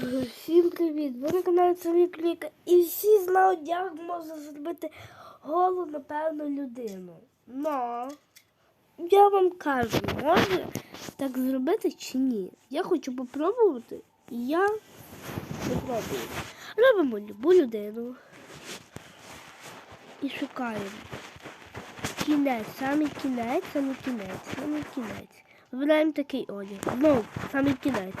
Всім привіт! Ви на каналі Самі Кліка і всі знають, як можна зробити голу на певну людину. Но я вам кажу, може так зробити чи ні. Я хочу попробувати і я попробую. Робимо любу людину і шукаємо. Кінець, самий кінець, самий кінець, самий кінець. Вибираємо такий одяг. Ну, самий кінець.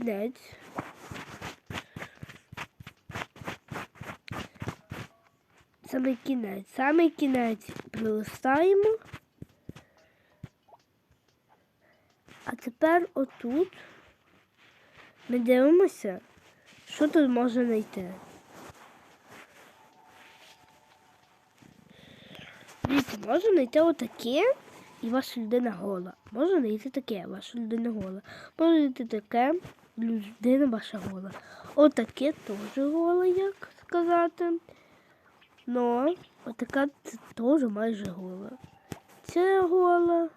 Кінець. Саме кінець. Саме кінець прилистаємо. А тепер отут ми дивимося, що тут можна знайти. Дивіться, можна знайти отаке і ваша людина гола. Можна знайти таке, ваша людина гола. Можна знайти таке, людина ваша гола. Отаке теж гола, як сказати. Но отака це теж майже гола. Це гола.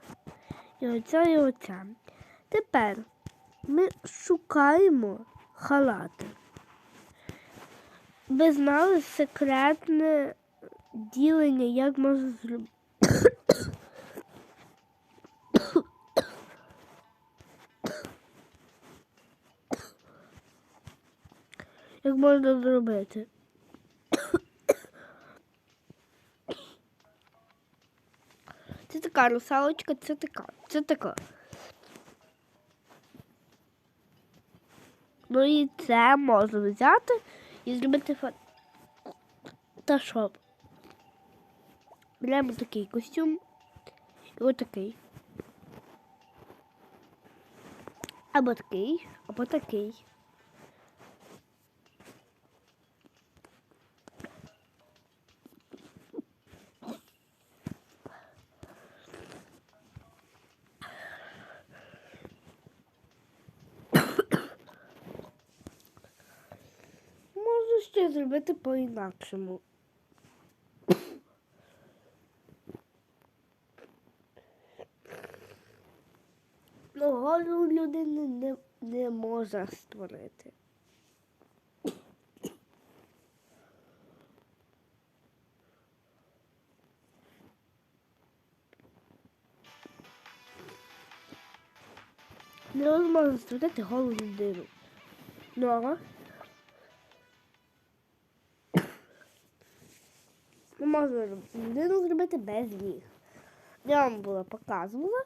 І оця, і оця. Тепер ми шукаємо халати. Ви знали секретне ділення, як можна зробити. Як можна зробити? Це така русалочка, це така, це така. Ну і це можна взяти і зробити фотошоп. Беремо такий костюм і отакий. Або такий, або такий. Можу ще зробити по-інакшому. Ну, голову людини не, не можна створити. Невозможно створити голу людину. Ну, ага. Ну, можна людину зробити без ніг. Я вам була показувала.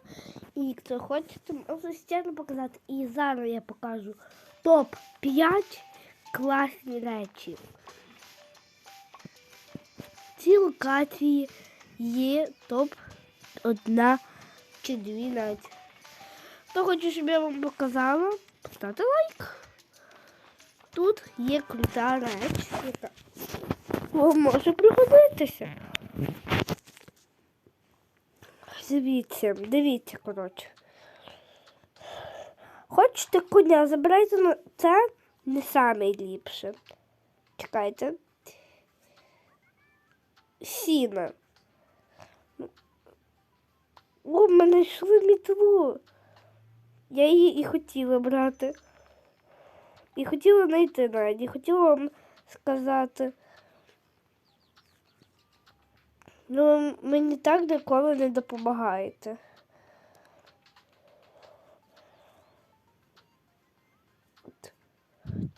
І якщо хочете, можу ще показати. І зараз я покажу топ-5 класні речі. В цій локації є топ одна чи дві навіть. Хто хоче, щоб я вам показала, поставте лайк. Тут є крута реч, може пригодитися. Дивіться, дивіться, коротше. Хочете коня, забирайте на це не найліпше. Чекайте. Сіна. О, ми знайшли мітлу. Я її і хотіла брати. І хотіла знайти навіть, і хотіла вам сказати. Ну, мені так ніколи не допомагаєте.